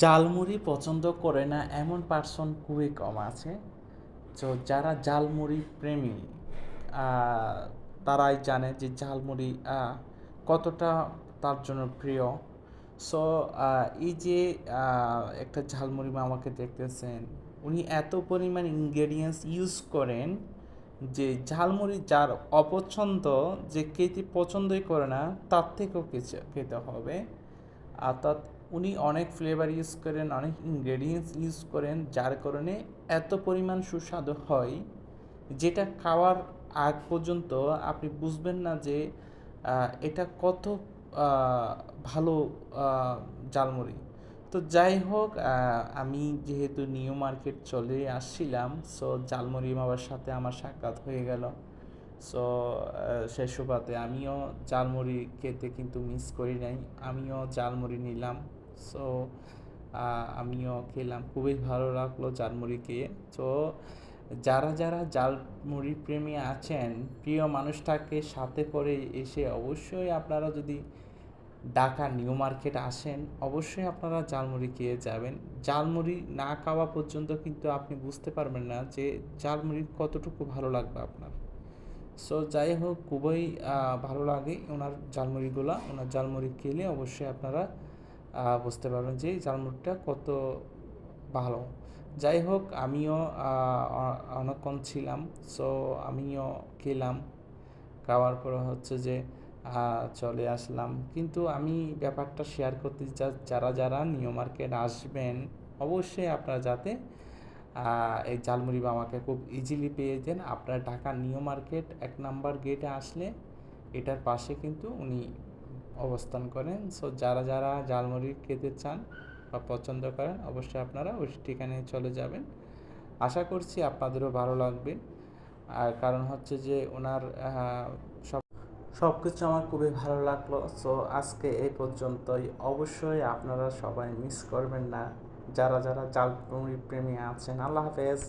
ঝালমুড়ি পছন্দ করে না এমন পার্সন খুবই কম আছে। তো যারা ঝালমুড়ি প্রেমী তারাই জানে যে ঝালমুড়ি কতটা তার জন্য প্রিয়। সো এই যে একটা ঝালমুড়ি আমাকে দেখতেছেন, উনি এত পরিমাণ ইনগ্রেডিয়েন্টস ইউজ করেন যে ঝালমুড়ি যার অপছন্দ যে খেতে পছন্দই করে না, তার থেকেও কিছু খেতে হবে। অর্থাৎ উনি অনেক ফ্লেভার ইউজ করেন অনেক ইনগ্রেডিয়েন্টস ইউজ করেন যার কারণে এত পরিমাণ সুস্বাদু হয় যেটা খাওয়ার আগ পর্যন্ত আপনি বুঝবেন না যে এটা কত ভালো আহ, ঝালমুড়ি। তো যাই হোক আমি যেহেতু নিউ মার্কেট চলে আসছিলাম সো ঝালমুড়ি বাবার সাথে আমার সাক্ষাৎ হয়ে গেল। সো সেই সুবাদে আমিও ঝালমুড়ি খেতে কিন্তু মিস করি নাই আমিও ঝালমুড়ি নিলাম। সো আমিও খেলাম। খুবই ভালো লাগল ঝালমুড়ি খেয়ে তো, যারা যারা ঝালমুড়ি প্রেমী আছেন, প্রিয় মানুষটাকে সাথে করে এসে অবশ্যই আপনারা যদি ঢাকা নিউ মার্কেট আসেন, অবশ্যই আপনারা ঝালমুড়ি খেয়ে যাবেন। ঝালমুড়ি না খাওয়া পর্যন্ত কিন্তু আপনি বুঝতে পারবেন না যে ঝালমুড়ি কতটুকু ভালো লাগবে আপনার। সো যাই হোক, খুবই ভালো লাগে ওনার ঝালমুড়িগুলা। ওনার ঝালমুড়ি খেলে অবশ্যই আপনারা বুঝতে পারবেন যে ঝালমুড়িটা কত ভালো। যাই হোক, আমিও অনেকক্ষণ ছিলাম সো আমিও খেলাম। খাওয়ার পরে হচ্ছে যে চলে আসলাম। কিন্তু আমি ব্যাপারটা শেয়ার করতে যারা যারা নিউ মার্কেট আসবেন, অবশ্যই আপনারা যাতে এই ঝালমুড়ি মামাকে খুব ইজিলি পেয়ে যান। আপনার ঢাকা নিউ মার্কেট এক নাম্বার গেটে আসলে, এটার পাশে কিন্তু উনি অবস্থান করেন। সো যারা যারা ঝালমুড়ি খেতে চান বা পছন্দ করেন, অবশ্যই আপনারা ওই ঠিকানায় চলে যাবেন। আশা করছি আপনাদেরও ভালো লাগবে। আর কারণ হচ্ছে যে ওনার সব সব কিছু আমার খুবই ভালো লাগল। সো আজকে এই পর্যন্তই। অবশ্যই আপনারা সবাই মিস করবেন না। যারা যারা জাল প্রেমী আছেন, আল্লাহ হাফেজ।